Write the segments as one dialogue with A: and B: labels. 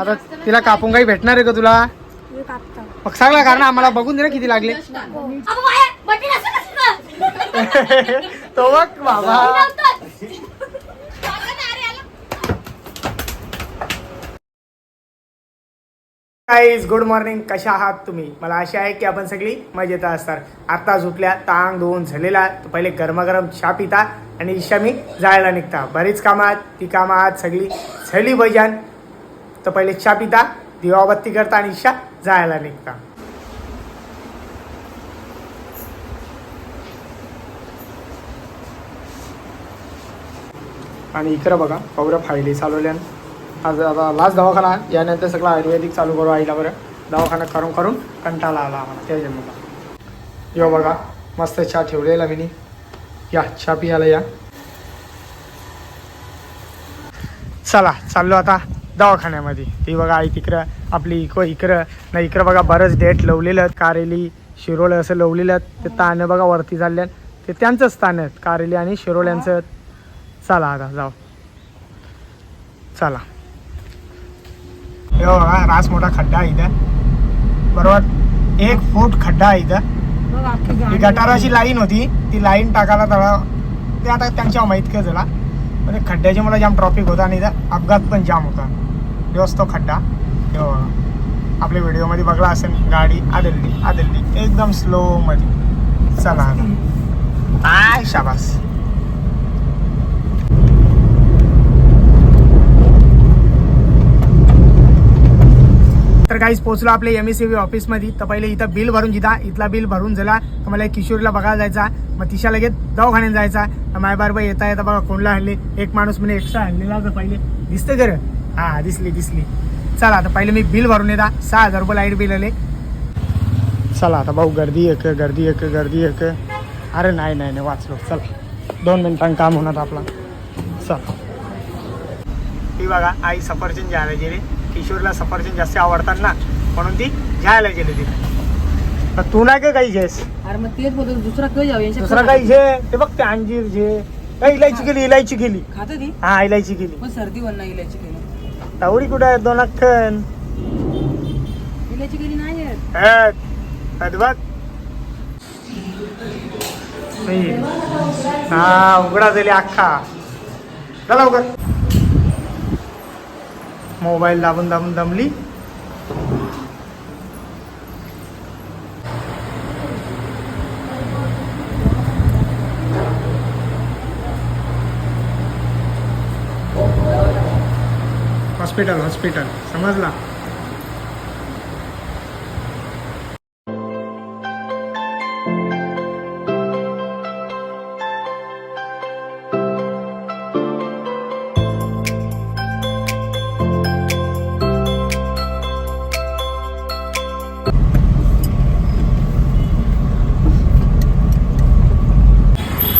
A: आता तिला कापून काही भेटणार आहे का तुला?
B: मी कापतो.
A: मग सांगला कारण आम्हाला बघून दे ना किती लागले? तो बघ बाबा. गाईज गुड मॉर्निंग कशा आहात तुम्ही? मला आशा आहे की आपण सगळी मजेत असतात आता झुकल्या तांग धुवून झालेला. तर पहिले गरमागरम चहा पिता आणि ईशा मी जायला निघता. बरीच कामात ती कामं आज सगळी झाली बजान तर पहिले चहा पिता दिवाबत्ती करता आणि ईशा जायला निघता. आणि इकडं बघा पौरं फायली चालवल्यान. आज आता लास्ट दवाखाना यानंतर सगळं आयुर्वेदिक चालू करू आईला बरं. दवाखाना करून करून कंटाळा आला आम्हाला त्या जन्मला. यो बघा मस्त चहा ठेवलेला मी. या चहा पियाला या. चला चाललो आता. दवाखान्यामध्ये. ती बघा आई तिकडं आपली इकडं इकडं नाही इकडं बघा बरंच डेट लवलेलं आहेत. कारेली शिरोळे असं लवलेलं आहेत. ते ताणं बघा वरती चालले ते त्यांचंच स्थान आहेत कारेली आणि शिरोळ्यांचं चला आता जाऊ. चला. हे बघा रास मोठा खड्डा आहे इथं. बरोबर? एक फूट खड्डा आहे इथं. ही गटाराची लाईन होती. ती लाईन टाकायला थोडा ते आता त्यांच्या माहीत काय झाला पण ते खड्ड्याची मला जाम ट्रॉफिक होता आणि इथं अपघात पण जाम होता. व्यवस्थ तो खड्डा. हे आपल्या व्हिडिओमध्ये बघला असेल गाडी आदलली आदलली एकदम स्लो मध्ये. चला आय शाबास. तर काहीच पोहोचलो आपल्या एम एस सी व्ही ऑफिसमध्ये तर पहिले इथं बिल भरून जिथा इथला बिल भरून झाला तर मला एक किशोरीला बघायला जायचा. मग तिशा लगेच दवाखान्यात जायचा. तर माय बारबा येता येता बघा कोणला हल्ली एक माणूस म्हणजे एक्स्ट्रा हल्लेला होता पहिले. दिसतं खरं. हा दिसली दिसली. चला आता पहिले मी बिल भरून येता. सहा हजार रुपये लाइट बिल आले. चला आता भाऊ गर्दी एक गर्दी एक गर्दी एक. अरे नाही नाही नाही वाचलो. चला दोन मिनिटांनी काम होणार आपला. चला. ती बघा आई सफरचंद घ्यायला गेली. किशोरला सफरचंद जास्त आवडतात ना म्हणून ती घ्यायला गेली ती तर तू नाही का काही घेस?
B: अरे मग तेच बोलतो दुसरा काही जाऊ? यांच्या
A: दुसरा काही घे. ते बघ ते अंजीर घे. इलायची गेली इलायची गेली
B: खात ती?
A: हा इलायची गेली
B: पण सर्दी नाही इलायची
A: तावडी कुठे आहे दोन अख्खन
B: इलायची गेली नाही आहेत.
A: हट. हट बघ नाही. हा उघडा झाली अख्खा चला लवकर मोबाईल दाबून दाबून दमली हॉस्पिटल हॉस्पिटल. समजला?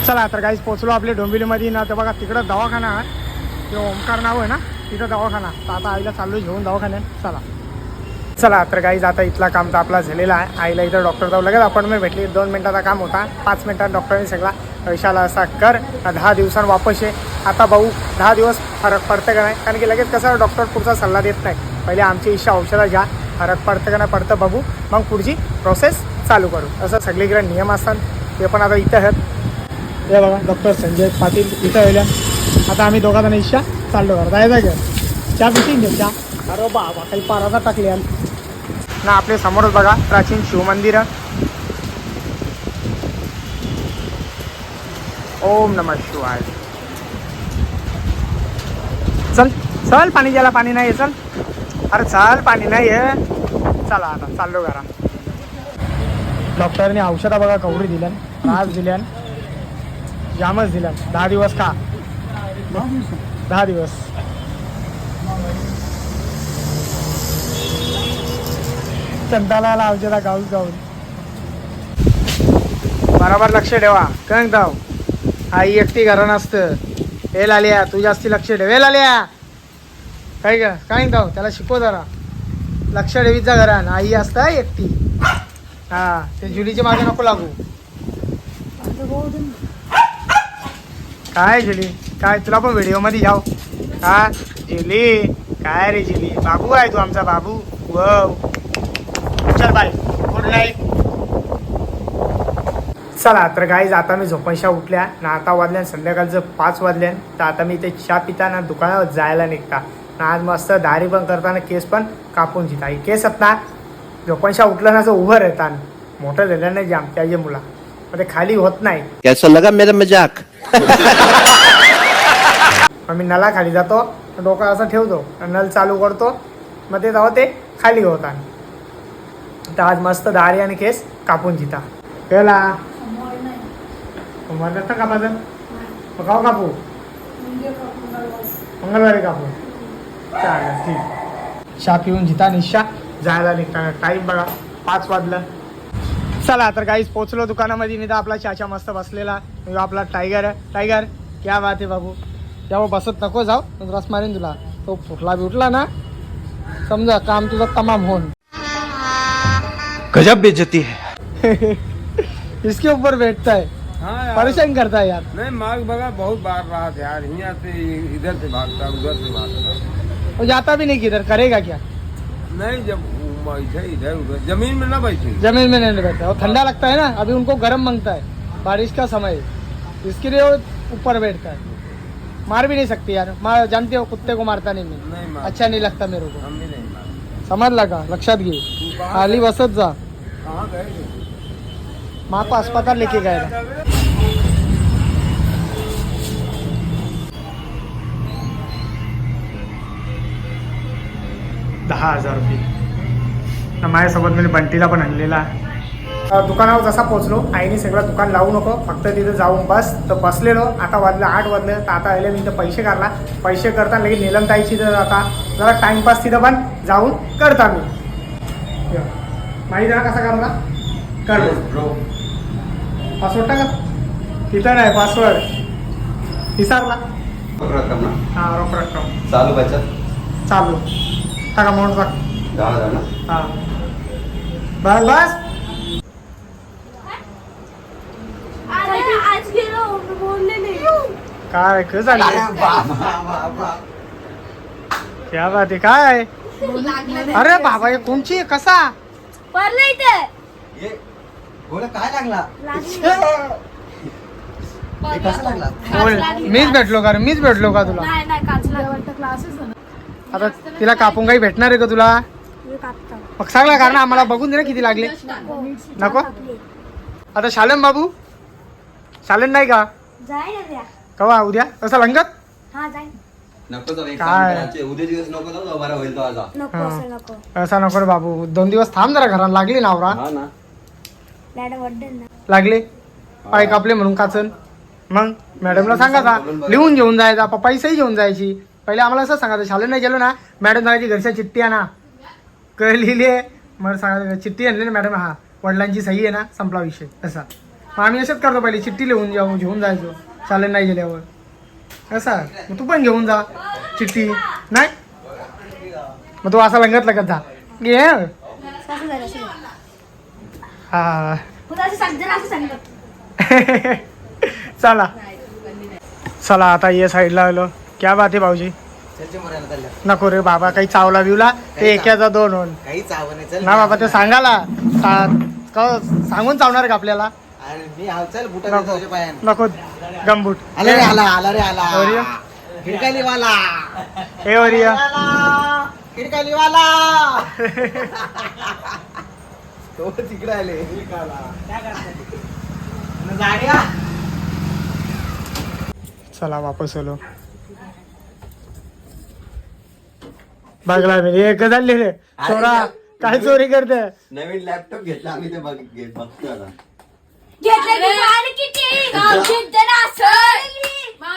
A: चला तर काहीच पोचलो आपल्या डोंबिवलीमध्ये. ना तर बघा तिकडं दवाखाना आहे. ते ओमकार नाव आहे ना? तिथं दवाखाना. तर आता आईला चाललोय घेऊन दवाखान्यात. चला. चला तर काहीच आता इथला काम तर आपला झालेला आहे. आईला इथं डॉक्टर जाऊ लगेच अपॉइंटमेंट भेटली. दोन मिनिटाचा काम होता. पाच मिनिटात डॉक्टरांनी सगळा पैशाला असा कर दहा दिवसांत वापस ये. आता भाऊ दहा दिवस फरक पडतं का नाही? कारण की लगेच कसं डॉक्टर पुढचा सल्ला देत नाही. पहिले आमची इच्छा औषधं घ्या. फरक पडतं का नाही पडतं बघू. मग पुढची प्रोसेस चालू करू. असं सगळीकडे नियम असतात. ते पण आता इथं आहेत. हे बघा डॉक्टर संजय पाटील इथं आल्या आता आम्ही दोघा जण इच्छा चाललो करत आहे जाय चहा पिशीन घेऊ चहा. अरे बाबा काही पाराचा टाकली यार. ना आपले समोरच बघा प्राचीन शिवमंदिर ओम नम शिवाय. चल चल पाणी ज्याला पाणी नाही चल. अरे चल पाणी नाही आहे चला आता चाललो घरा. डॉक्टरने औषधा बघा कवरी दिल्यान त्रास दिल्यान जामच दिल्यान. दहा दिवस का दहा दिवस. आला औषधा गाऊन गाऊन. बरोबर लक्ष ठेवा. कण धाव. आई एकटी घरा नसतं हे लालिया तू जास्ती लक्ष ठेव. हे लालिया! काय ग? काय धाव? त्याला शिकव जरा. लक्ष ठेवीत जा घरान आई असतं एकटी. हा ते जुलीच्या मागे नको लागू. काय जुली काय तुला पण व्हिडिओमध्ये जाऊ हा जिली काय रे जिली? बाबू आहे तू आमचा बाबू. व चल बाय. Good night. चला तर गाईज आता मी झोपायशा उठल्या. ना आता वाजल्या संध्याकाळचं पाच वाजल्या तर आता मी ते चहा पिताना दुकानावर जायला निघता. ना आज मस्त दारी पण करताना केस पण कापून घेता. केस आहेत ना झोपायशा उठलं ना असं उभं राहतात. मोठं झालं नाही जाम त्याचे मुला. मग ते खाली होत नाही.
C: लगा मेरा मजाक
A: मग मी नळाखाली जातो डोकं असं ठेवतो नल चालू करतो. मग ते जावं ते खाली होतात. तर आज मस्त दाढी आणि केस कापून जिता. केला सोमवार नसतं कापायचं मग काव कापू? मंगळवारी कापू. चालेल ठीक. शा पिऊन जिता निशा. जायला निघताना टाईम बघा. पाच वाजलं. चला तर काहीच पोचलो दुकानामध्ये. मी तर आपला चाचा मस्त बसलेला. आपला टायगर आहे. टायगर क्या बात आहे बाबू. तेव्हा बसत नको जाऊ मग रस मारेन तुला. तो फुटला बिटला ना. समजा काम तुझं तमाम होऊन.
C: गजब बेइज्जती है.
A: इसके ऊपर बैठता है
D: हाँ
A: परेशान करता है यार.
D: नहीं मार्ग बगा बहुत बार रहा था यार. यहाँ से इधर से भागता उधर से भागता.
A: वो जाता भी नहीं किधर करेगा क्या?
D: नहीं जब बैठे इधर उधर. ज़मीन में ना बैठे.
A: ज़मीन में नहीं बैठता. वो ठंडा लगता है ना अभी उनको गर्म माँगता है. बारिश का समय इसके लिए वो ऊपर बैठता है. मार भी नहीं सकती यार। मार जानते हो कुत्ते को मारता नहीं मैं।
D: नहीं मार।
A: अच्छा नहीं लगता मेरे को।
D: हम भी नहीं मार।
A: समजला का लक्षात घे खाली बसत जा।
D: कहाँ गए?
A: माँ को अस्पताल लेके गए. दहा हजार रुपये। माझ्यासोबत मी बंटीला पण आणलेला आहे. दुकानावर जसा पोचलो आईने सगळं दुकान लावू नको फक्त तिथं जाऊन बस. तर बसलेलो आता वाजलं आठ वाजले तर आता आले मी तर पैसे काढला पैसे करता लगेच निलमताईची तर आता जरा टाइमपास तिथं पण जाऊन करता मी. माहिती जरा कसा करला कर. पासवर्ड टाका. तिथं नाही पासवर्ड विसरला. हा रोख रक्कम
E: चालू बचत
A: चालू. टाका म्हणून टाक. हा. बस बस
F: अरे आज गेलो बोलले नाही
A: काय काय झालं क्या बात आहे काय अरे बाबा हे कोणची आहे? कसा?
F: पडलं इथे.
E: काय लागला. हे कसा
A: बोल मीच भेटलो का रे? मीच भेटलो का तुला?
F: नाही नाही काचला
A: आता तिला कापून काही भेटणार आहे का तुला?
F: मी कापतो.
A: मग सांगला कारण आम्हाला बघून दे ना किती लागले. नको. आता शालन बाबू? शालन नाही का?
F: जाय ना
A: कवा उद्या? तसा लंगत?
F: हा जाय
E: नको जाऊ एक
A: काय?
E: काम करायचे. उद्या दिवस नको जाऊ बरा होईल तो आता
F: नको
A: हा.
F: असं नको.
A: असा नको रे बाबू? दोन दिवस थांब जरा घरात लागली नावरा
E: हा ना.
F: मॅडम वड्डे ना.
A: लागले? पाय कापले म्हणून काचन. मग मॅडमला सांगायचा लिहून घेऊन जायचा प- पैसेही घेऊन जायची. पहिले आम्हाला असं सांगायचं शाळेत नाही गेलो ना मॅडम सांगायची घरच्या चिठ्ठी आणा क लिहिली आहे मग सांगायचं चिठ्ठी आणली ना मॅडम हा वडिलांची सही आहे ना संपला विषय असा मग आम्ही असंच करतो पहिले चिठ्ठी लिहून जाऊ घेऊन जायचो. शाळेत नाही गेल्यावर. असा मग तू पण घेऊन जा चिठ्ठी. नाही? मग तू असा लंगत लगत जा. घे. हा. चला. चला आता ये साईडला आलो. क्या बात आहे भाऊजी. नको रे बाबा काही चावला बिवला ते एकाचा दोन होऊन.
C: चल
A: ना बाबा ते सांगाला सांगून चावणार का आपल्याला?
C: अरे मी हाव चल बुटा
A: नको.
C: तुझ्या पायान.
A: नको गंबूट
C: आला रे आला आला रे आला.
A: वरिया? हे वरिया
C: तो तिकडे आले.
A: चला वापस आलो. बघला मी. एक झाले रे चोरा काय चोरी करते?
E: नवीन लॅपटॉप घेतला आम्ही ते बघ घे- बघतो आता.
F: घेतलं की आणि किती? गाव घेतलं ना असं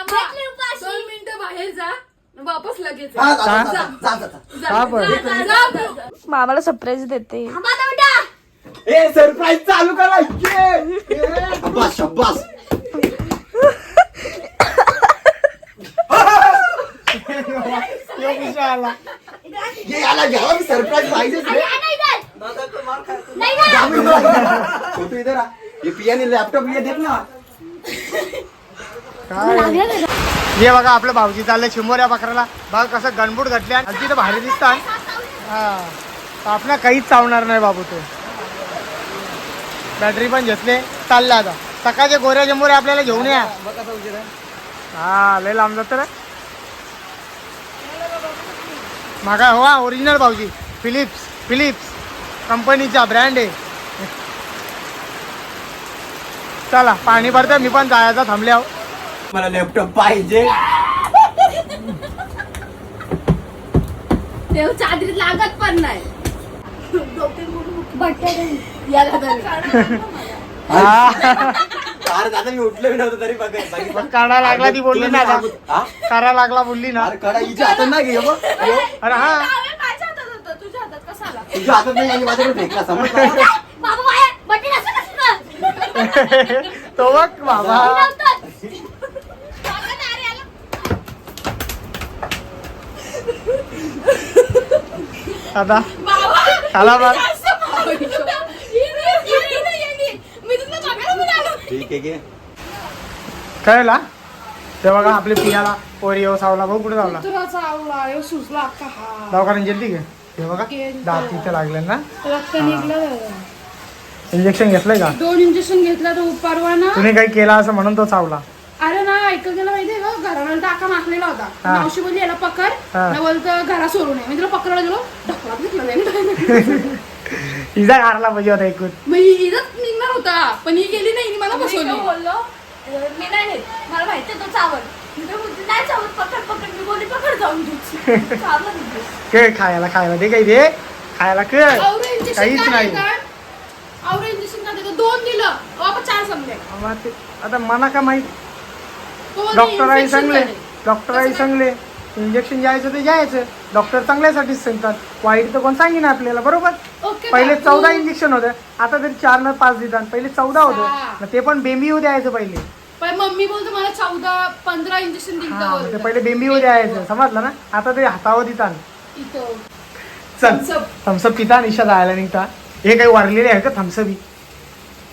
F: घेतली उपाशी.
G: दोन मिनिटं बाहेर जा. वापस लगेच
E: हा, जा,
A: का?
E: जा, जा, जा, जा.
A: का पण
G: मामाला सरप्राईज देते.
F: थांबा आता बेटा.
C: ए सरप्राईज चालू करा
E: शब्बास शब्बास
A: यो विषय आला
E: ये याला घ्यावा मी सरप्राईज पाहिजेच
F: ना.
E: छोटू इधर. आ ये पियाने लॅपटॉप ये देख ना.
A: काय? हे बघा आपलं भाऊजी चाललंय चिंबोऱ्या बकराला. बघा कसं गणबूट घटले आणि तिथं भारी दिसतात हा. आपल्या काहीच चावणार नाही बाबू तो. बॅटरी पण घेतले. चालला आता. सकाळचे गोऱ्या जंबोऱ्या आपल्याला घेऊन या. हा लय लांब जातं रे. मागा हो ओरिजिनल भाऊजी. फिलिप्स फिलिप्स कंपनीचा ब्रँड आहे. चला पाणी भरतं मी पण जायचा थांबले आहो.
E: मला लॅपटॉप पाहिजे.
G: देव चादरीत लागत पण नाही. याला तरी.
E: अरे दादा मी उठलो बी नव्हतं तरी बघ
A: मग काढा लागला ती बोलली ना आता.
E: हा?
A: काढा लागला बोलली ना.
E: अरे कडा हिच्या हातात नाही घे बघ. यो,
A: अरे हा
G: तुझ्या हातात कसा आला?
E: हातात नाही आणि माझ्याकडे फेकला समजला
F: बाबा बाहेर बटन असं कसं
A: तो बघ बाबा. आता. खाला बघ.
G: मी तुला बघायला पण आलो.
E: ठीक आहे घे.
A: कळला? ते बघा आपले पियाला पोरी येऊ सावला भाऊ कुठे जावला
B: कुत्राचा आवला यो सुजला अख्खा हा?
A: दवाखान्यात बघा. दात तिथे लागले ना.
B: रक्त निघलं.
A: इंजेक्शन घेतलंय का?
B: दोन इंजेक्शन घेतलं तो परवा ना
A: तुम्ही काही केला असं म्हणून तो चावला.
B: अरे ना ऐकलं गेलं माहितीये का घराला टाका माखलेला होता.
A: हा.
B: मावशी बोलली याला पकड.
A: हा.
B: ना बोलतं घरा सोडू नये. मी तुला पकडायला गेलो ढकलात घेतलं.
A: हिजा हारला पाहिजे होता ऐकून
B: मग ही इथंच निघणार होता. पण ही गेली नाही हिने मला
F: मी
B: फसवली
F: काय बोललो? अं, मी नाही नेत. मला माहिती आहे तो चावल. मी तर बोलते, नाही चावत पकड पकड. मी बोलली पकड जाऊन दूध चावलं नाही. दूध.
A: के खायला खायला. दे काही दे. खायला
B: इंजेक्शन
A: काहीच
B: काय
A: नाही
B: देतात आवरे इंजेक्शन काय देतात दोन दिलं. बाबा चार समजे
A: मग ते- आता मला का माहीत? डॉक्टर आई
B: झाले.
A: डॉक्टर आई चांगले इंजेक्शन घ्यायचं ते घ्यायचं. डॉक्टर चांगल्यासाठीच सांगतात. वाईट तर कोण सांगेन आपल्याला बरोबर? पहिले. चौदा इंजेक्शन होतं. आता तरी चार न पाच देतात. पहिले चौदा
B: हा.
A: होतं ते पण बेंबी द्यायचं पहिले.
B: पण मम्मी बोलतो मला चौदा पंधरा इंजेक्शन
A: हा
B: दिलं
A: पहिले बेंबी द्यायचं. समजलं ना? आता ते हातावर देतात. चल. थम्सअप पिता निशा जायला निघता. हे काही वारलेले आहे का? थम्सअप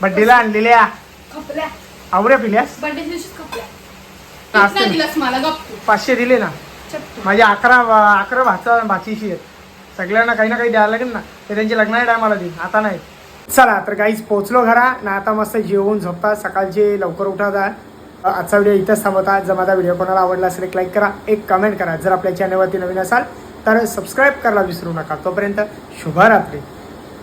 A: बड्डेला आणलेल्या
B: खपल्या.
A: आवऱ्या पिल्यास?
B: बर्थडे खपल्या. दिलास मला गप्प
A: पाचशे दिले ना.
B: चट्टू.
A: माझे अकरा अकरा भाचा भाचीशी आहेत. सगळ्यांना काही ना काही द्यायला लागेल ना. ते त्यांची लग्नाच्या टायमाला देईन. आता नाही. चला तर काहीच पोहोचलो घरा. ना आता मस्त जेवून झोपता सकाळचे लवकर उठवता आजचा व्हिडिओ इथंच थांबवता जर माझा व्हिडिओ कोणाला आवडला असेल एक लाईक करा. एक कमेंट करा. जर आपल्या चॅनलवरती नवीन असाल तर सबस्क्राईब करायला विसरू नका. तोपर्यंत शुभरात्री.